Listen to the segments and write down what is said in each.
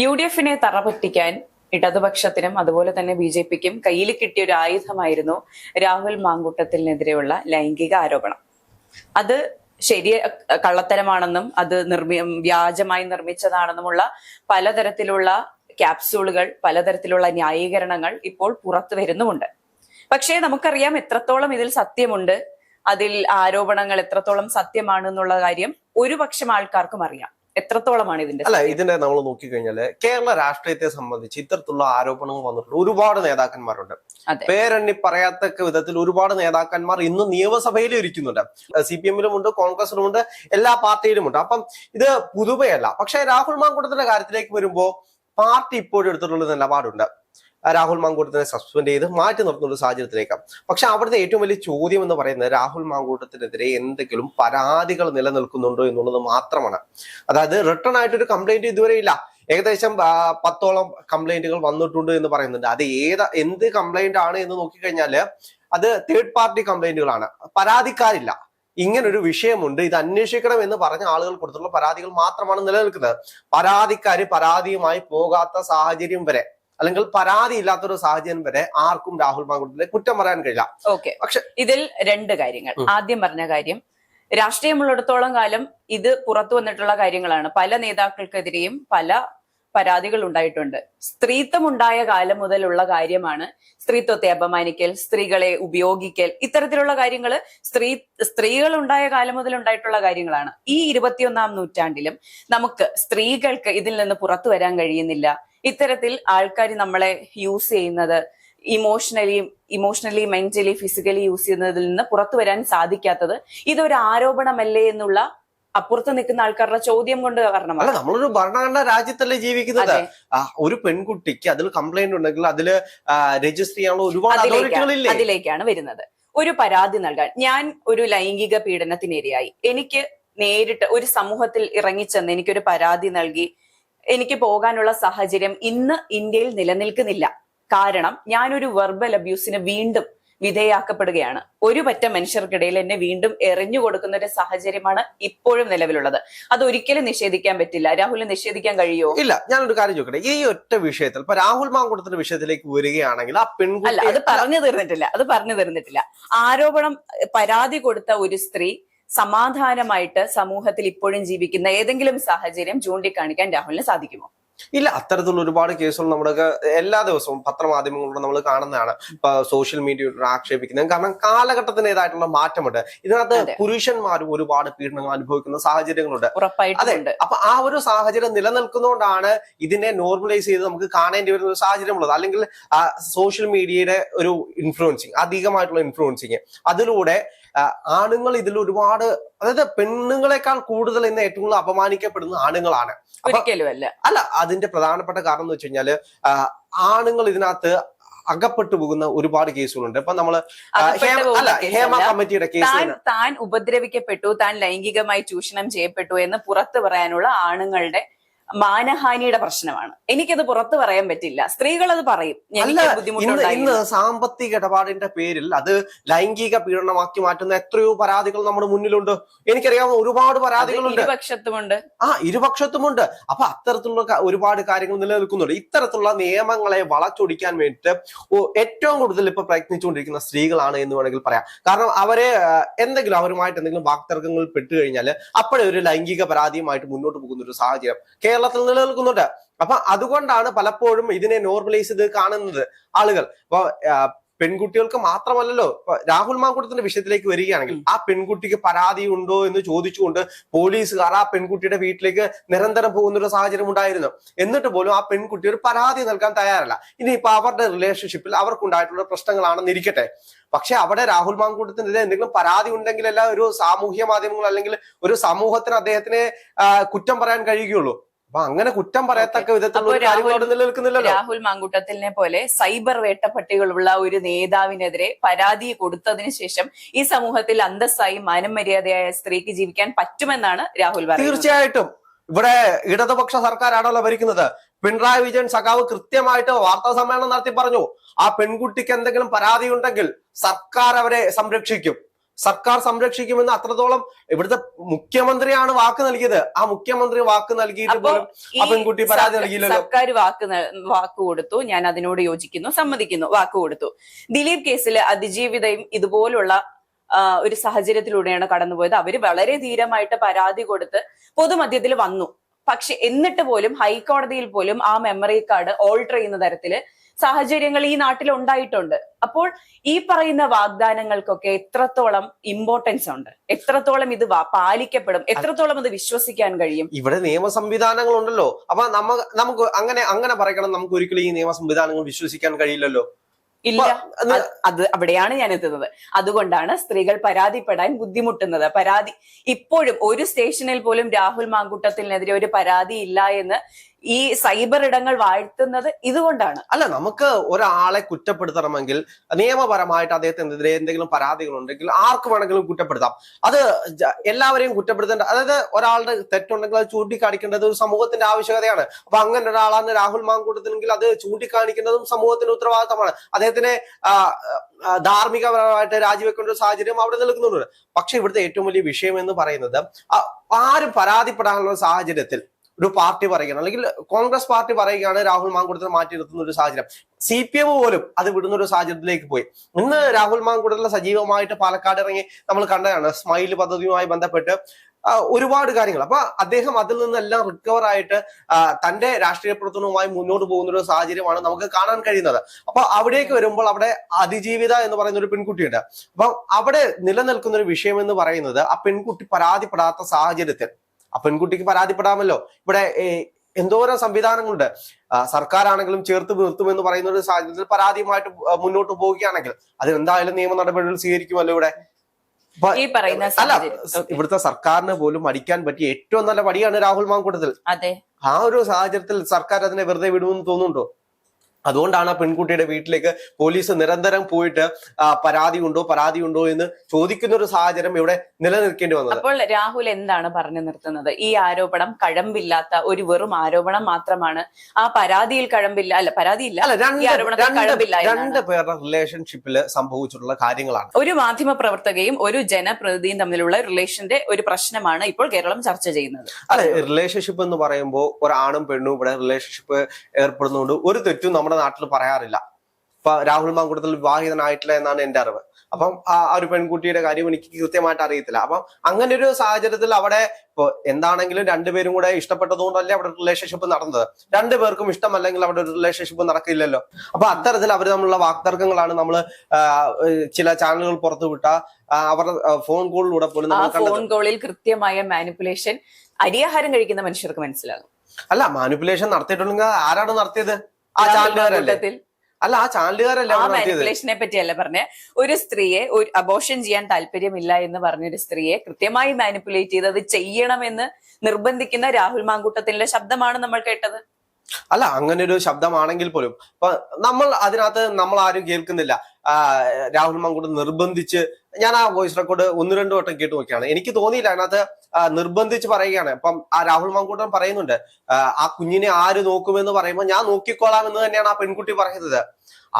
U D എഫിനെ തറപറ്റിക്കാൻ ഇടതുപക്ഷത്തിനും അതുപോലെ തന്നെ ബി ജെ പിക്കും കയ്യിൽ കിട്ടിയ ഒരു ആയുധമായിരുന്നു രാഹുൽ മാങ്കൂട്ടത്തിനെതിരെയുള്ള ലൈംഗിക ആരോപണം. അത് ശരി കള്ളത്തരമാണെന്നും അത് നിർമ്മി വ്യാജമായി നിർമ്മിച്ചതാണെന്നുമുള്ള പലതരത്തിലുള്ള ക്യാപ്സൂളുകൾ പലതരത്തിലുള്ള ന്യായീകരണങ്ങൾ ഇപ്പോൾ പുറത്തു വരുന്നുമുണ്ട്. പക്ഷേ നമുക്കറിയാം എത്രത്തോളം ഇതിൽ സത്യമുണ്ട് അതിൽ ആരോപണങ്ങൾ എത്രത്തോളം സത്യമാണ് എന്നുള്ള കാര്യം ഒരു പക്ഷം ആൾക്കാർക്കും അറിയാം. എത്രത്തോളമാണ് ഇതിന്റെ അല്ല ഇതിന്റെ നമ്മൾ നോക്കിക്കഴിഞ്ഞാൽ കേരള രാഷ്ട്രീയത്തെ സംബന്ധിച്ച് ഇത്തരത്തിലുള്ള ആരോപണങ്ങൾ വന്നിട്ടുണ്ട്. ഒരുപാട് നേതാക്കന്മാരുണ്ട്. പേരെണ്ണി പറയാത്തക്ക വിധത്തിൽ ഒരുപാട് നേതാക്കന്മാർ ഇന്ന് നിയമസഭയിൽ ഇരിക്കുന്നുണ്ട്. സി പി എമ്മിലുമുണ്ട് കോൺഗ്രസിലുമുണ്ട് എല്ലാ പാർട്ടിയിലുമുണ്ട് അപ്പം ഇത് പുതുമയല്ല. പക്ഷെ രാഹുൽ മാങ്കുടത്തിന്റെ കാര്യത്തിലേക്ക് വരുമ്പോ പാർട്ടി ഇപ്പോഴും എടുത്തിട്ടുള്ള നിലപാടുണ്ട്. രാഹുൽ മാങ്കൂട്ടത്തിനെ സസ്പെൻഡ് ചെയ്ത് മാറ്റി നിർത്തുന്ന ഒരു സാഹചര്യത്തിലേക്ക്. പക്ഷെ അവിടുത്തെ ഏറ്റവും വലിയ ചോദ്യം എന്ന് പറയുന്നത് രാഹുൽ മാങ്കൂട്ടത്തിനെതിരെ എന്തെങ്കിലും പരാതികൾ നിലനിൽക്കുന്നുണ്ടോ എന്നുള്ളത് മാത്രമാണ്. അതായത് റിട്ടേൺ ആയിട്ടൊരു കംപ്ലൈന്റ് ഇതുവരെ ഇല്ല. ഏകദേശം പത്തോളം കംപ്ലൈന്റുകൾ വന്നിട്ടുണ്ട് എന്ന് പറയുന്നുണ്ട്. അത് ഏത് എന്ത് കംപ്ലൈന്റ് ആണ് എന്ന് നോക്കിക്കഴിഞ്ഞാൽ അത് തേർഡ് പാർട്ടി കംപ്ലൈന്റുകളാണ് പരാതിക്കാരില്ല. ഇങ്ങനൊരു വിഷയമുണ്ട്. ഇത് അന്വേഷിക്കണം എന്ന് പറഞ്ഞ ആളുകൾ കൊടുത്തുള്ള പരാതികൾ മാത്രമാണ് നിലനിൽക്കുന്നത്. പരാതിക്കാര് പരാതിയുമായി പോകാത്ത സാഹചര്യം വരെ. അല്ലെങ്കിൽ പരാതി ഇല്ലാത്തൊരു സാഹചര്യം വരെ ആർക്കും രാഹുൽ മാങ്കുട്ടത്തിനെ കുറ്റം പറയാൻ കഴിയില്ല. ഓക്കെ. പക്ഷെ ഇതിൽ രണ്ട് കാര്യങ്ങൾ. ആദ്യം പറഞ്ഞ കാര്യം രാഷ്ട്രീയമുള്ളിടത്തോളം കാലം ഇത് പുറത്തു വന്നിട്ടുള്ള കാര്യങ്ങളാണ്. പല നേതാക്കൾക്കെതിരെയും പല പരാതികൾ ഉണ്ടായിട്ടുണ്ട്. സ്ത്രീത്വം ഉണ്ടായ കാലം മുതലുള്ള കാര്യമാണ് സ്ത്രീത്വത്തെ അപമാനിക്കൽ സ്ത്രീകളെ ഉപയോഗിക്കൽ ഇത്തരത്തിലുള്ള കാര്യങ്ങൾ സ്ത്രീ സ്ത്രീകൾ ഉണ്ടായ കാലം മുതൽ ഉണ്ടായിട്ടുള്ള കാര്യങ്ങളാണ്. ഈ ഇരുപത്തിയൊന്നാം നൂറ്റാണ്ടിലും നമുക്ക് സ്ത്രീകൾക്ക് ഇതിൽ നിന്ന് പുറത്തു വരാൻ കഴിയുന്നില്ല. ഇത്തരത്തിൽ ആൾക്കാർ നമ്മളെ യൂസ് ചെയ്യുന്നത് emotionally emotionally mentally physically use ചെയ്യുന്നതിൽ നിന്ന് പുറത്തു വരാൻ സാധിക്കാത്തത് ഇതൊരു ആരോപണമല്ലേ എന്നുള്ള അപ്പുറത്ത് നിൽക്കുന്ന ആൾക്കാരുടെ ചോദ്യം കൊണ്ട് അല്ല കാരണമാണ് നമ്മളൊരു ഭരണഘടന രാജ്യത്തല്ലേ ജീവിക്കുന്നത്. ഒരു പെൺകുട്ടിക്ക് അതിൽ കംപ്ലൈന്റ് ഉണ്ടെങ്കിൽ അതിൽ രജിസ്റ്റർ ചെയ്യാനുള്ള ഒരുപാട് അതോറിറ്റികളില്ലേ അതിലേക്കാണ് വരുന്നത്. ഒരു പരാതി നൽകാൻ. ഞാൻ ഒരു ലൈംഗിക പീഡനത്തിനിരയായി. എനിക്ക് നേരിട്ട് ഒരു സമൂഹത്തിൽ ഇറങ്ങിച്ചെന്ന് എനിക്കൊരു പരാതി നൽകി എനിക്ക് പോകാനുള്ള സാഹചര്യം ഇന്ന് ഇന്ത്യയിൽ നിലനിൽക്കുന്നില്ല. കാരണം ഞാനൊരു വെർബൽ അബ്യൂസിന് വീണ്ടും വിധേയാക്കപ്പെടുകയാണ് ഒരു പറ്റ മനുഷ്യർക്കിടയിൽ എന്നെ വീണ്ടും എറിഞ്ഞു കൊടുക്കുന്ന ഒരു സാഹചര്യമാണ് ഇപ്പോഴും നിലവിലുള്ളത്. അത് ഒരിക്കലും നിഷേധിക്കാൻ പറ്റില്ല. രാഹുൽ നിഷേധിക്കാൻ കഴിയുമോ ഇല്ല ഞാനൊരു കാര്യം ചോദിക്കട്ടെ. ഈ ഒറ്റ വിഷയത്തിൽ ഇപ്പൊ രാഹുൽ മാങ്കുടത്തിന്റെ വിഷയത്തിലേക്ക് വരികയാണെങ്കിൽ ആ അല്ല പെൺകുട്ടി അത് പറഞ്ഞു തീർന്നിട്ടില്ല. അത് പറഞ്ഞു തീർന്നിട്ടില്ല. ആരോപണം പരാതി കൊടുത്ത ഒരു സ്ത്രീ സമാധാനമായിട്ട് സമൂഹത്തിൽ ഇപ്പോഴും ജീവിക്കുന്ന ഏതെങ്കിലും സാഹചര്യം ചൂണ്ടിക്കാണിക്കാൻ രാഹുലിന് സാധിക്കുമോ? ഇല്ല അത്തരത്തിലുള്ള ഒരുപാട് കേസുകൾ നമ്മളൊക്കെ എല്ലാ ദിവസവും പത്രമാധ്യമങ്ങളിലൂടെ നമ്മൾ കാണുന്നതാണ്. ഇപ്പൊ സോഷ്യൽ മീഡിയ ആക്ഷേപിക്കുന്നത്. കാരണം കാലഘട്ടത്തിന്റെതായിട്ടുള്ള മാറ്റമുണ്ട്. ഇതിനകത്ത് പുരുഷന്മാരും ഒരുപാട് പീഡനങ്ങൾ അനുഭവിക്കുന്ന സാഹചര്യങ്ങളുണ്ട്. അതെ. അപ്പൊ ആ ഒരു സാഹചര്യം നിലനിൽക്കുന്നതുകൊണ്ടാണ് ഇതിനെ നോർമലൈസ് ചെയ്ത് നമുക്ക് കാണേണ്ടി വരുന്ന ഒരു സാഹചര്യമുള്ളത്. അല്ലെങ്കിൽ സോഷ്യൽ മീഡിയയുടെ ഒരു ഇൻഫ്ലുവൻസിങ് അധികമായിട്ടുള്ള ഇൻഫ്ലുവൻസിങ് അതിലൂടെ ആണുങ്ങൾ ഇതിൽ ഒരുപാട് അതായത് പെണ്ണുങ്ങളെക്കാൾ കൂടുതൽ ഇന്ന് ഏറ്റവും കൂടുതൽ അപമാനിക്കപ്പെടുന്ന ആണുങ്ങളാണ്. അല്ല. അതിന്റെ പ്രധാനപ്പെട്ട കാരണം എന്ന് വെച്ച് കഴിഞ്ഞാൽ ആണുങ്ങൾ ഇതിനകത്ത് അകപ്പെട്ടു പോകുന്ന ഒരുപാട് കേസുകളുണ്ട്. ഇപ്പൊ നമ്മൾ ഹേമ- അല്ല ഹേമ കമ്മിറ്റിയുടെ കേസ് താൻ ഉപദ്രവിക്കപ്പെട്ടു താൻ ലൈംഗികമായി ചൂഷണം ചെയ്യപ്പെട്ടു എന്ന് പുറത്തു പറയാനുള്ള ആണുങ്ങളുടെ മാനഹാനിയുടെ പ്രശ്നമാണ്. എനിക്കത് പുറത്തു പറയാൻ പറ്റില്ല. സ്ത്രീകൾ അത് പറയും ഇന്ന് സാമ്പത്തിക ഇടപാടിന്റെ പേരിൽ അത് ലൈംഗിക പീഡനമാക്കി മാറ്റുന്ന എത്രയോ പരാതികൾ നമ്മുടെ മുന്നിലുണ്ട്. എനിക്കറിയാവുന്ന ഒരുപാട് പരാതികളുണ്ട്. ഇരുപക്ഷത്തുമുണ്ട്. ആ ഇരുപക്ഷത്തുമുണ്ട്. അപ്പൊ അത്തരത്തിലുള്ള ഒരുപാട് കാര്യങ്ങൾ നിലനിൽക്കുന്നുണ്ട്. ഇത്തരത്തിലുള്ള നിയമങ്ങളെ വളച്ചൊടിക്കാൻ വേണ്ടിയിട്ട് ഏറ്റവും കൂടുതൽ ഇപ്പൊ പ്രയത്നിച്ചുകൊണ്ടിരിക്കുന്ന സ്ത്രീകളാണ് എന്ന് വേണമെങ്കിൽ പറയാം. കാരണം അവരെ എന്തെങ്കിലും അവരുമായിട്ട് എന്തെങ്കിലും വാക്തർക്കങ്ങൾ പെട്ടുകഴിഞ്ഞാൽ അപ്പോഴേ ഒരു ലൈംഗിക പരാതിയുമായിട്ട് മുന്നോട്ട് പോകുന്ന ഒരു സാഹചര്യം കേരളത്തിൽ നിലനിൽക്കുന്നുണ്ട്. അപ്പൊ അതുകൊണ്ടാണ് പലപ്പോഴും ഇതിനെ നോർമലൈസ് ചെയ്ത് കാണുന്നത് ആളുകൾ. അപ്പൊ പെൺകുട്ടികൾക്ക് മാത്രമല്ലല്ലോ ഇപ്പൊ രാഹുൽ മാങ്കുടത്തിന്റെ വിഷയത്തിലേക്ക് വരികയാണെങ്കിൽ ആ പെൺകുട്ടിക്ക് പരാതി ഉണ്ടോ എന്ന് ചോദിച്ചുകൊണ്ട് പോലീസുകാർ ആ പെൺകുട്ടിയുടെ വീട്ടിലേക്ക് നിരന്തരം പോകുന്ന ഒരു സാഹചര്യം ഉണ്ടായിരുന്നു. എന്നിട്ട് പോലും ആ പെൺകുട്ടി ഒരു പരാതി നൽകാൻ തയ്യാറല്ല. ഇനി ഇനിയിപ്പോ അവരുടെ റിലേഷൻഷിപ്പിൽ അവർക്കുണ്ടായിട്ടുള്ള പ്രശ്നങ്ങളാണെന്ന് ഇരിക്കട്ടെ. പക്ഷെ അവിടെ രാഹുൽ മാങ്കൂട്ടത്തിനെതിരെ എന്തെങ്കിലും പരാതി ഉണ്ടെങ്കിലല്ല ഒരു സാമൂഹ്യ മാധ്യമങ്ങൾ അല്ലെങ്കിൽ ഒരു സമൂഹത്തിന് അദ്ദേഹത്തിനെ കുറ്റം പറയാൻ കഴിയുകയുള്ളൂ. അപ്പൊ അങ്ങനെ കുറ്റം പറയത്തക്ക അവിടെ രാഹുൽ മാങ്കൂട്ടത്തിലിനെ പോലെ സൈബർ വേട്ടപ്പട്ടികളുള്ള ഒരു നേതാവിനെതിരെ പരാതി കൊടുത്തതിന് ശേഷം ഈ സമൂഹത്തിൽ അന്തസ്സായി മാനം മര്യാദയായ സ്ത്രീക്ക് ജീവിക്കാൻ പറ്റുമെന്നാണ് രാഹുൽ പറയുന്നത്. തീർച്ചയായിട്ടും. ഇവിടെ ഇടതുപക്ഷ സർക്കാരാണല്ലോ ഭരിക്കുന്നത്. പിണറായി വിജയൻ സഖാവ് കൃത്യമായിട്ട് വാർത്താ സമ്മേളനം നടത്തി പറഞ്ഞു ആ പെൺകുട്ടിക്ക് എന്തെങ്കിലും പരാതി ഉണ്ടെങ്കിൽ സർക്കാർ അവരെ സംരക്ഷിക്കും. സർക്കാർ സംരക്ഷിക്കുമെന്ന് അത്രത്തോളം ഇവിടുത്തെ മുഖ്യമന്ത്രിയാണ് വാക്ക് നൽകിയത്. ആ മുഖ്യമന്ത്രി വാക്ക് നൽകിയിട്ട് പോലും ഈ ആ പെൺകുട്ടി പരാതി നൽകിയില്ലല്ലോ. സർക്കാർ വാക്ക് വാക്ക് കൊടുത്തു. ഞാൻ അതിനോട് യോജിക്കുന്നു സമ്മതിക്കുന്നു വാക്ക് കൊടുത്തു. ദിലീപ് കേസിൽ അതിജീവിതയും ഇതുപോലുള്ള ഒരു സാഹചര്യത്തിലൂടെയാണ് കടന്നുപോയത്. അവർ വളരെ ധീരമായിട്ട് പരാതി കൊടുത്ത് പൊതുമധ്യത്തിൽ വന്നു. പക്ഷെ എന്നിട്ട് പോലും ഹൈക്കോടതിയിൽ പോലും ആ മെമ്മറി കാർഡ് ഓൾട്ടർ ചെയ്യുന്ന തരത്തിൽ സാഹചര്യങ്ങൾ ഈ നാട്ടിൽ ഉണ്ടായിട്ടുണ്ട്. അപ്പോൾ ഈ പറയുന്ന വാഗ്ദാനങ്ങൾക്കൊക്കെ എത്രത്തോളം ഇമ്പോർട്ടൻസ് ഉണ്ട്? എത്രത്തോളം ഇത് പാലിക്കപ്പെടും? എത്രത്തോളം അത് വിശ്വസിക്കാൻ കഴിയും? ഇവിടെ നിയമ സംവിധാനങ്ങൾ ഉണ്ടല്ലോ അപ്പൊ നമ്മ നമുക്ക് അങ്ങനെ അങ്ങനെ പറയണം. നമുക്ക് ഒരിക്കലും ഈ നിയമ സംവിധാനങ്ങൾ വിശ്വസിക്കാൻ കഴിയില്ലല്ലോ. ഇല്ല. അത് അവിടെയാണ് ഞാൻ എത്തുന്നത്. അതുകൊണ്ടാണ് സ്ത്രീകൾ പരാതിപ്പെടാൻ ബുദ്ധിമുട്ടുന്നത്. പരാതി ഇപ്പോഴും ഒരു സ്റ്റേഷനിൽ പോലും രാഹുൽ മാങ്കൂട്ടത്തിനെതിരെ ഒരു പരാതി ഇല്ല എന്ന് ഈ സൈബർ ഇടങ്ങൾ വാഴ്ത്തുന്നത് ഇതുകൊണ്ടാണ്. അല്ല നമുക്ക് ഒരാളെ കുറ്റപ്പെടുത്തണമെങ്കിൽ നിയമപരമായിട്ട് അദ്ദേഹത്തിനെതിരെ എന്തെങ്കിലും പരാതികൾ ഉണ്ടെങ്കിൽ ആർക്ക് വേണമെങ്കിലും കുറ്റപ്പെടുത്താം. അത് എല്ലാവരെയും കുറ്റപ്പെടുത്തേണ്ട അതായത് ഒരാളുടെ തെറ്റുണ്ടെങ്കിൽ അത് ചൂണ്ടിക്കാണിക്കേണ്ടത് ഒരു സമൂഹത്തിന്റെ ആവശ്യകതയാണ്. അപ്പൊ അങ്ങനെ ഒരാളാണ് രാഹുൽ മാങ്കൂട്ടത്തിനെങ്കിൽ അത് ചൂണ്ടിക്കാണിക്കേണ്ടതും സമൂഹത്തിന്റെ ഉത്തരവാദിത്തമാണ്. അദ്ദേഹത്തിനെ ധാർമ്മികപരമായിട്ട് രാജിവെക്കേണ്ട ഒരു സാഹചര്യം അവിടെ നിൽക്കുന്നുണ്ട് പക്ഷെ ഇവിടുത്തെ ഏറ്റവും വലിയ വിഷയം എന്ന് പറയുന്നത് ആരും പരാതിപ്പെടാനുള്ള സാഹചര്യത്തിൽ ഒരു പാർട്ടി പറയുകയാണ്. അല്ലെങ്കിൽ കോൺഗ്രസ് പാർട്ടി പറയുകയാണ് രാഹുൽ മാങ്കുടത്തിനെ മാറ്റി നിർത്തുന്ന ഒരു സാഹചര്യം. സി പി എം പോലും അത് വിടുന്ന ഒരു സാഹചര്യത്തിലേക്ക് പോയി. ഇന്ന് രാഹുൽ മാങ്കുടത്തിലെ സജീവമായിട്ട് പാലക്കാട് ഇറങ്ങി നമ്മൾ കണ്ടതാണ് സ്മൈൽ പദ്ധതിയുമായി ബന്ധപ്പെട്ട് ഒരുപാട് കാര്യങ്ങൾ. അപ്പൊ അദ്ദേഹം അതിൽ നിന്നെല്ലാം റിക്കവർ ആയിട്ട് തന്റെ രാഷ്ട്രീയ പ്രവർത്തനവുമായി മുന്നോട്ട് പോകുന്ന ഒരു സാഹചര്യമാണ് നമുക്ക് കാണാൻ കഴിയുന്നത്. അപ്പൊ അവിടേക്ക് വരുമ്പോൾ അവിടെ അതിജീവിത എന്ന് പറയുന്ന ഒരു പെൺകുട്ടിയുണ്ട്. അപ്പൊ അവിടെ നിലനിൽക്കുന്ന ഒരു വിഷയം എന്ന് പറയുന്നത് ആ പെൺകുട്ടി പരാതിപ്പെടാത്ത സാഹചര്യത്തിൽ ആ പെൺകുട്ടിക്ക് പരാതിപ്പെടാമല്ലോ. ഇവിടെ എന്തോരം സംവിധാനങ്ങളുണ്ട്. സർക്കാരാണെങ്കിലും ചേർത്ത് നിർത്തുമെന്ന് പറയുന്ന ഒരു സാഹചര്യത്തിൽ പരാതിയുമായിട്ട് മുന്നോട്ട് പോവുകയാണെങ്കിൽ അത് എന്തായാലും നിയമ നടപടികൾ സ്വീകരിക്കുമല്ലോ ഇവിടെ. ഈ പറയുന്ന അല്ല. ഇവിടുത്തെ സർക്കാരിന് പോലും അടിക്കാൻ പറ്റിയ ഏറ്റവും നല്ല പടിയാണ് രാഹുൽ മാങ്കൂട്ടത്തിൽ. ആ ഒരു സാഹചര്യത്തിൽ സർക്കാർ അതിനെ വെറുതെ വിടുമെന്ന് തോന്നുന്നുണ്ടോ? അതുകൊണ്ടാണ് ആ പെൺകുട്ടിയുടെ വീട്ടിലേക്ക് പോലീസ് നിരന്തരം പോയിട്ട് പരാതി ഉണ്ടോ പരാതി ഉണ്ടോ എന്ന് ചോദിക്കുന്ന ഒരു സാഹചര്യം ഇവിടെ നിലനിൽക്കേണ്ടി വന്നത്. അപ്പോൾ രാഹുൽ എന്താണ് പറഞ്ഞു നിർത്തുന്നത്? ഈ ആരോപണം കഴമ്പില്ലാത്ത ഒരു വെറും ആരോപണം മാത്രമാണ് ആ പരാതിയിൽ കഴമ്പില്ല അല്ല പരാതിയില്ല. രണ്ട് പേരുടെ റിലേഷൻഷിപ്പിൽ സംഭവിച്ചിട്ടുള്ള കാര്യങ്ങളാണ്. ഒരു മാധ്യമ പ്രവർത്തകയും ഒരു ജനപ്രതിനിധിയും തമ്മിലുള്ള റിലേഷന്റെ ഒരു പ്രശ്നമാണ് ഇപ്പോൾ കേരളം ചർച്ച ചെയ്യുന്നത്. അല്ലെ റിലേഷൻഷിപ്പ് എന്ന് പറയുമ്പോൾ ഒരാണും പെണ്ണും ഇവിടെ റിലേഷൻഷിപ്പ് ഏർപ്പെടുന്നതുകൊണ്ട് ഒരു തെറ്റും നമ്മുടെ നാട്ടിൽ പറയാറില്ല. ഇപ്പൊ രാഹുൽ മാങ്കുടത്തിൽ വിവാഹിതനായിട്ടില്ല എന്നാണ് എന്റെ അറിവ്. അപ്പം ആ ഒരു പെൺകുട്ടിയുടെ കാര്യം എനിക്ക് കൃത്യമായിട്ട് അറിയത്തില്ല. അപ്പം അങ്ങനെ ഒരു സാഹചര്യത്തിൽ അവിടെ ഇപ്പൊ എന്താണെങ്കിലും രണ്ടുപേരും കൂടെ ഇഷ്ടപ്പെട്ടതുകൊണ്ടല്ലേ അവിടെ റിലേഷൻഷിപ്പ് നടന്നത്. രണ്ടുപേർക്കും ഇഷ്ടമല്ലെങ്കിൽ അവിടെ ഒരു റിലേഷൻഷിപ്പ് നടക്കില്ലല്ലോ. അപ്പൊ അത്തരത്തിൽ അവർ തമ്മിലുള്ള വാക്തർക്കങ്ങളാണ് നമ്മൾ ചില ചാനലുകൾ പുറത്തുവിട്ട അവരുടെ ഫോൺ കോളിലൂടെ പോലും ഫോൺ കോളിൽ കൃത്യമായ മാനിപ്പുലേഷൻ അരിയാഹാരം കഴിക്കുന്ന മനുഷ്യർക്ക് മനസ്സിലാകും. അല്ല മാനിപ്പുലേഷൻ നടത്തിയിട്ടുണ്ടെങ്കിൽ ആരാണ് നടത്തിയത്? ആ ചാനലുകാരല്ലേ? അല്ല ആ ചാനലുകാരല്ലേ മാനിപ്പുലേഷനെ പറ്റിയല്ല പറഞ്ഞേ. ഒരു സ്ത്രീയെ ഒരു അബോഷൻ ചെയ്യാൻ താല്പര്യമില്ല എന്ന് പറഞ്ഞൊരു സ്ത്രീയെ കൃത്യമായി മാനിപ്പുലേറ്റ് ചെയ്ത് അത് ചെയ്യണമെന്ന് നിർബന്ധിക്കുന്ന രാഹുൽ മാങ്കൂട്ടത്തിന്റെ ശബ്ദമാണ് നമ്മൾ കേട്ടത്. അല്ല അങ്ങനെ ഒരു ശബ്ദമാണെങ്കിൽ പോലും ഇപ്പൊ നമ്മൾ അതിനകത്ത് നമ്മൾ ആരും കേൾക്കുന്നില്ല. രാഹുൽ മാങ്കൂട്ടം നിർബന്ധിച്ച് ഞാൻ ആ വോയിസ് റെക്കോർഡ് ഒന്ന് രണ്ടു വട്ടം കേട്ട് നോക്കിയാണ്. എനിക്ക് തോന്നിയില്ല അതിനകത്ത് നിർബന്ധിച്ച് പറയുകയാണ്. ഇപ്പം ആ രാഹുൽ മങ്കൂട്ടൻ പറയുന്നുണ്ട് ആ, കുഞ്ഞിനെ ആര് നോക്കുമെന്ന് പറയുമ്പോൾ ഞാൻ നോക്കിക്കോളാം എന്ന് തന്നെയാണ് ആ പെൺകുട്ടി പറയുന്നത്.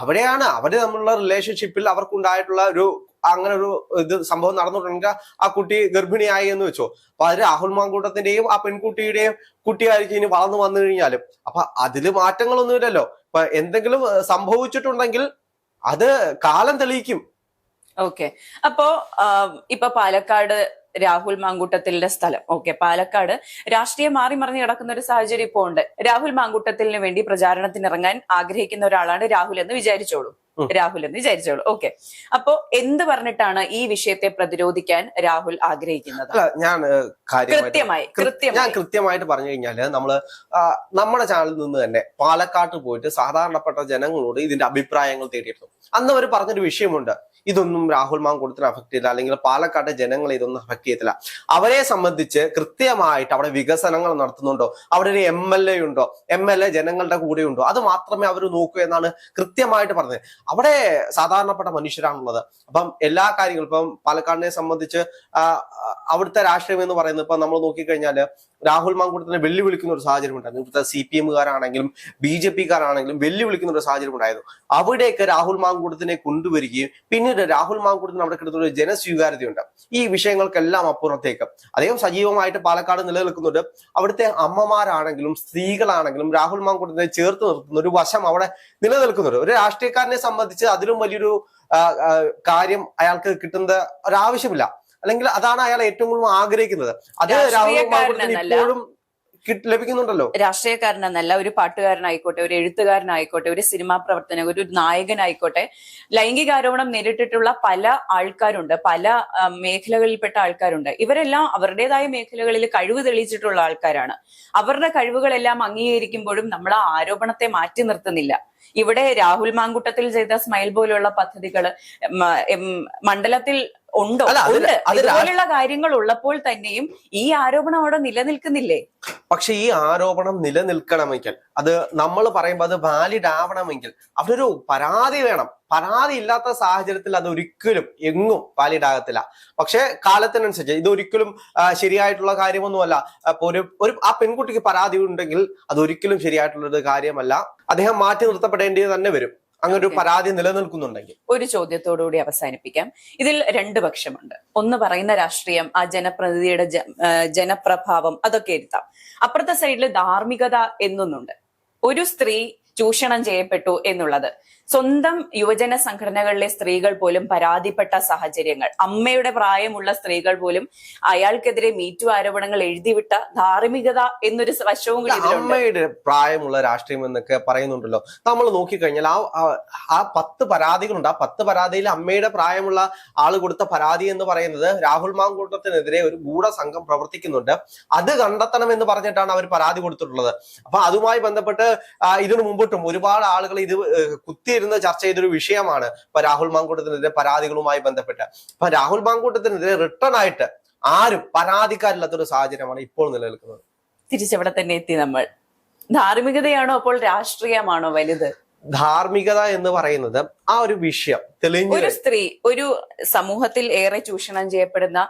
അവിടെയാണ് അവർ തമ്മിലുള്ള റിലേഷൻഷിപ്പിൽ അവർക്കുണ്ടായിട്ടുള്ള ഒരു അങ്ങനെ ഒരു ഇത് സംഭവം നടന്നിട്ടുണ്ടെങ്കിൽ ആ കുട്ടി ഗർഭിണിയായി എന്ന് വെച്ചോ. അപ്പൊ അത് രാഹുൽ മാങ്കൂട്ടത്തിന്റെയും ആ പെൺകുട്ടിയുടെയും കുട്ടിയായിരിക്കും ഇനി വളർന്നു വന്നു കഴിഞ്ഞാലും. അപ്പൊ അതിൽ മാറ്റങ്ങളൊന്നുമില്ലല്ലോ. ഇപ്പൊ എന്തെങ്കിലും സംഭവിച്ചിട്ടുണ്ടെങ്കിൽ അത് കാലം തെളിയിക്കും. ഓക്കെ അപ്പോ ഇപ്പൊ പാലക്കാട് രാഹുൽ മാങ്കൂട്ടത്തിലിന്റെ സ്ഥലം. ഓക്കെ പാലക്കാട്. രാഷ്ട്രീയം മാറി മറിഞ്ഞ് കിടക്കുന്ന ഒരു സാഹചര്യം ഇപ്പോൾ ഉണ്ട്. രാഹുൽ മാങ്കൂട്ടത്തിലിന് വേണ്ടി പ്രചാരണത്തിന് ഇറങ്ങാൻ ആഗ്രഹിക്കുന്ന ഒരാളാണ് രാഹുൽ എന്ന് വിചാരിച്ചോളൂ. രാഹുൽ എന്ന് വിചാരിച്ചോളൂ. ഓക്കെ അപ്പോ എന്ത് പറഞ്ഞിട്ടാണ് ഈ വിഷയത്തെ പ്രതിരോധിക്കാൻ രാഹുൽ ആഗ്രഹിക്കുന്നത്? ഞാൻ കൃത്യമായി ഞാൻ കൃത്യമായി. കൃത്യമായിട്ട് പറഞ്ഞു കഴിഞ്ഞാൽ നമ്മൾ നമ്മുടെ ചാനലിൽ നിന്ന് തന്നെ പാലക്കാട്ട് പോയിട്ട് സാധാരണപ്പെട്ട ജനങ്ങളോട് ഇതിന്റെ അഭിപ്രായങ്ങൾ തേടിയിരുന്നു. അന്ന് അവർ പറഞ്ഞൊരു വിഷയമുണ്ട്. ഇതൊന്നും രാഹുൽ മാങ്കൂട്ടത്തിന് അഫക്ട് ചെയ്തില്ല. അല്ലെങ്കിൽ പാലക്കാട്ടെ ജനങ്ങളെ ഇതൊന്നും അഫക്ട് ചെയ്തില്ല അവരെ സംബന്ധിച്ച് കൃത്യമായിട്ട് അവിടെ വികസനങ്ങൾ നടത്തുന്നുണ്ടോ? അവിടെ ഒരു എം എൽ എ ഉണ്ടോ? എം എൽ എ ജനങ്ങളുടെ കൂടെ ഉണ്ടോ? അത് മാത്രമേ അവർ നോക്കൂ എന്നാണ് കൃത്യമായിട്ട് പറഞ്ഞത്. അവിടെ സാധാരണപ്പെട്ട മനുഷ്യരാണുള്ളത്. അപ്പം എല്ലാ കാര്യങ്ങളും ഇപ്പം പാലക്കാടിനെ സംബന്ധിച്ച് അവിടുത്തെ രാഷ്ട്രീയം എന്ന് പറയുന്നത് ഇപ്പൊ നമ്മൾ നോക്കിക്കഴിഞ്ഞാൽ രാഹുൽ മാങ്കൂട്ടത്തിനെ വെല്ലുവിളിക്കുന്ന ഒരു സാഹചര്യം ഉണ്ടായിരുന്നു. ഇവിടുത്തെ സി പി എമ്മുകാരാണെങ്കിലും ബി ജെ പിക്കാരാണെങ്കിലും വെല്ലുവിളിക്കുന്ന ഒരു സാഹചര്യം ഉണ്ടായിരുന്നു. അവിടേക്ക് രാഹുൽ മാങ്കൂട്ടത്തിനെ കൊണ്ടുവരികയും പിന്നീട് പിന്നീട് രാഹുൽ മാങ്കൂട്ടത്തിന് അവിടെ കിട്ടുന്ന ഒരു ജനസ്വീകാര്യതയുണ്ട്. ഈ വിഷയങ്ങൾക്കെല്ലാം അപ്പുറത്തേക്ക്. അദ്ദേഹം സജീവമായിട്ട് പാലക്കാട് നിലനിൽക്കുന്നുണ്ട്. അവിടുത്തെ അമ്മമാരാണെങ്കിലും സ്ത്രീകളാണെങ്കിലും രാഹുൽ മാങ്കൂട്ടത്തിനെ ചേർത്ത് നിർത്തുന്ന ഒരു വശം അവിടെ നിലനിൽക്കുന്നുണ്ട്. ഒരു രാഷ്ട്രീയക്കാരനെ സംബന്ധിച്ച് അതിലും വലിയൊരു കാര്യം അയാൾക്ക് കിട്ടുന്നത് ഒരാവശ്യമില്ല. അല്ലെങ്കിൽ അതാണ് അയാൾ ഏറ്റവും കൂടുതൽ ആഗ്രഹിക്കുന്നത്. അത് രാഹുൽ മാങ്കൂട്ടത്തിന്. ഇപ്പോഴും ലഭിക്കുന്നുണ്ടല്ലോ. രാഷ്ട്രീയക്കാരനെന്നല്ല ഒരു പാട്ടുകാരനായിക്കോട്ടെ ഒരു എഴുത്തുകാരനായിക്കോട്ടെ ഒരു സിനിമാ പ്രവർത്തന ഒരു നായകനായിക്കോട്ടെ ലൈംഗികാരോപണം നേരിട്ടിട്ടുള്ള പല ആൾക്കാരുണ്ട് പല മേഖലകളിൽപ്പെട്ട ആൾക്കാരുണ്ട്. ഇവരെല്ലാം അവരുടേതായ മേഖലകളിൽ കഴിവ് തെളിയിച്ചിട്ടുള്ള ആൾക്കാരാണ്. അവരുടെ കഴിവുകളെല്ലാം അംഗീകരിക്കുമ്പോഴും നമ്മൾ ആ ആരോപണത്തെ മാറ്റി നിർത്തുന്നില്ല. ഇവിടെ രാഹുൽ മാങ്കുട്ടത്തിൽ ചെയ്ത സ്മൈൽ പോലുള്ള പദ്ധതികൾ മണ്ഡലത്തിൽ ഉണ്ടോ? അല്ല, അതില്- ഉണ്ട്. അത് രാ- ഇതുപോലുള്ള കാര്യങ്ങൾ ഉള്ളപ്പോൾ തന്നെയും ഈ ആരോപണം അവിടെ നിലനിൽക്കുന്നില്ലേ? പക്ഷെ ഈ ആരോപണം നിലനിൽക്കണമെങ്കിൽ അത് നമ്മൾ പറയുമ്പോൾ അത് വാലിഡ് ആവണമെങ്കിൽ അവരൊരു പരാതി വേണം. പരാതി ഇല്ലാത്ത സാഹചര്യത്തിൽ അത് ഒരിക്കലും എങ്ങും വാലിഡ് ആകത്തില്ല. പക്ഷെ കാലത്തിനനുസരിച്ച് ഇത് ഒരിക്കലും ശരിയായിട്ടുള്ള കാര്യമൊന്നുമല്ല. അപ്പൊ ഒരു ഒരു ആ പെൺകുട്ടിക്ക് പരാതി ഉണ്ടെങ്കിൽ അത് ഒരിക്കലും ശരിയായിട്ടുള്ള ഒരു കാര്യമല്ല. അദ്ദേഹം മാറ്റി നിർത്തപ്പെടേണ്ടത് തന്നെ വരും. അങ്ങനെ ഒരു പരാതി നിലനിൽക്കുന്നുണ്ടെങ്കിൽ. ഒരു ചോദ്യത്തോടുകൂടി അവസാനിപ്പിക്കാം. ഇതിൽ രണ്ട് പക്ഷമുണ്ട്. ഒന്ന് പറയുന്ന രാഷ്ട്രീയം ആ ജനപ്രതിനിധിയുടെ ജനപ്രഭാവം അതൊക്കെ ഇരുത്താം. അപ്പുറത്തെ സൈഡിൽ ധാർമ്മികത എന്നൊന്നുണ്ട്. ഒരു സ്ത്രീ ചൂഷണം ചെയ്യപ്പെട്ടു എന്നുള്ളത്. സ്വന്തം യുവജന സംഘടനകളിലെ സ്ത്രീകൾ പോലും പരാതിപ്പെട്ട സാഹചര്യങ്ങൾ. അമ്മയുടെ പ്രായമുള്ള സ്ത്രീകൾ പോലും അയാൾക്കെതിരെ മീറ്റു ആരോപണങ്ങൾ എഴുതിവിട്ട ധാർമ്മികത എന്നൊരു വശവും കൂടി അമ്മയുടെ പ്രായമുള്ള രാഷ്ട്രീയം എന്നൊക്കെ പറയുന്നുണ്ടല്ലോ. നമ്മൾ നോക്കിക്കഴിഞ്ഞാൽ ആ ആ- പത്ത് പരാതികളുണ്ട്. ആ പത്ത് പരാതിയിൽ അമ്മയുടെ പ്രായമുള്ള ആൾ കൊടുത്ത പരാതി എന്ന് പറയുന്നത് രാഹുൽ മാങ്കൂട്ടത്തിനെതിരെ ഒരു ഗൂഢസംഘം പ്രവർത്തിക്കുന്നുണ്ട്. അത് കണ്ടെത്തണം എന്ന് പറഞ്ഞിട്ടാണ് അവർ പരാതി കൊടുത്തിട്ടുള്ളത്. അപ്പൊ അതുമായി ബന്ധപ്പെട്ട് ഇതിനു ഇതിനു മുമ്പിട്ടും ഒരുപാട് ആളുകൾ ഇത് കുത്തിയിരുന്ന് ചർച്ച ചെയ്തൊരു വിഷയമാണ് ഇപ്പൊ രാഹുൽ മാങ്കൂട്ടത്തിനെതിരെ പരാതികളുമായി ബന്ധപ്പെട്ട്. അപ്പൊ രാഹുൽ മാങ്കൂട്ടത്തിനെതിരെ റിട്ടേൺ ആയിട്ട് ആരും പരാതിക്കാരില്ലാത്തൊരു സാഹചര്യമാണ് ഇപ്പോൾ നിലനിൽക്കുന്നത്. തിരിച്ചവിടെ തന്നെ എത്തി നമ്മൾ? ധാർമ്മികതയാണോ അപ്പോൾ രാഷ്ട്രീയമാണോ വലുത്? ധാർമ്മികത എന്ന് പറയുന്നത് ആ ഒരു വിഷയം തെളിഞ്ഞു ഒരു സ്ത്രീ ഒരു സമൂഹത്തിൽ ഏറെ ചൂഷണം ചെയ്യപ്പെടുന്ന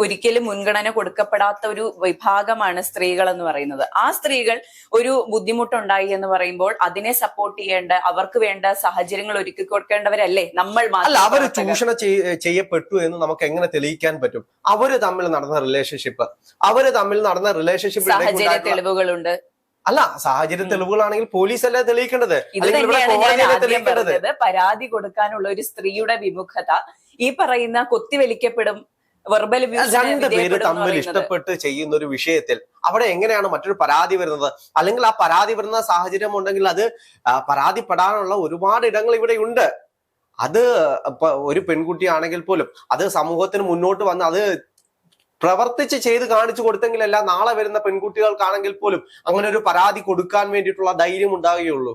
ഒരിക്കലും മുൻഗണന കൊടുക്കപ്പെടാത്ത ഒരു വിഭാഗമാണ് സ്ത്രീകൾ എന്ന് പറയുന്നത്. ആ സ്ത്രീകൾ ഒരു ബുദ്ധിമുട്ടുണ്ടായി എന്ന് പറയുമ്പോൾ അതിനെ സപ്പോർട്ട് ചെയ്യേണ്ട അവർക്ക് വേണ്ട സാഹചര്യങ്ങൾ ഒരുക്കി കൊടുക്കേണ്ടവരല്ലേ നമ്മൾ അല്ല അവർ ചൂഷണം ചെയ്യപ്പെട്ടു എന്ന് നമുക്ക് എങ്ങനെ തെളിയിക്കാൻ പറ്റും? അവർ തമ്മിൽ നടന്ന റിലേഷൻഷിപ്പ് അവർ തമ്മിൽ നടന്ന റിലേഷൻഷിപ്പ് സാഹചര്യ തെളിവുകളുണ്ട്. അല്ല സാഹചര്യ തെളിവുകളാണെങ്കിൽ പോലീസ് അല്ലേ തെളിയിക്കേണ്ടത്? തെളിയിക്കേണ്ടത് പരാതി കൊടുക്കാനുള്ള ഒരു സ്ത്രീയുടെ വിമുഖത. ഈ പറയുന്ന കൊത്തിവലിക്കപ്പെടും വെർബൽ രണ്ട് പേര് തമ്മിൽ ഇഷ്ടപ്പെട്ട് ചെയ്യുന്ന ഒരു വിഷയത്തിൽ അവിടെ എങ്ങനെയാണ് മറ്റൊരു പരാതി വരുന്നത്? അല്ലെങ്കിൽ ആ പരാതി വരുന്ന സാഹചര്യം ഉണ്ടെങ്കിൽ അത് പരാതിപ്പെടാനുള്ള ഒരുപാട് ഇടങ്ങൾ ഇവിടെ ഉണ്ട്. അത് ഒരു പെൺകുട്ടി ആണെങ്കിൽ പോലും അത് സമൂഹത്തിന് മുന്നോട്ട് വന്ന് അത് പ്രവർത്തിച്ച് ചെയ്ത് കാണിച്ചു കൊടുത്തെങ്കിലല്ല നാളെ വരുന്ന പെൺകുട്ടികൾക്കാണെങ്കിൽ പോലും അങ്ങനെ ഒരു പരാതി കൊടുക്കാൻ വേണ്ടിയിട്ടുള്ള ധൈര്യം ഉണ്ടാവുകയുള്ളൂ.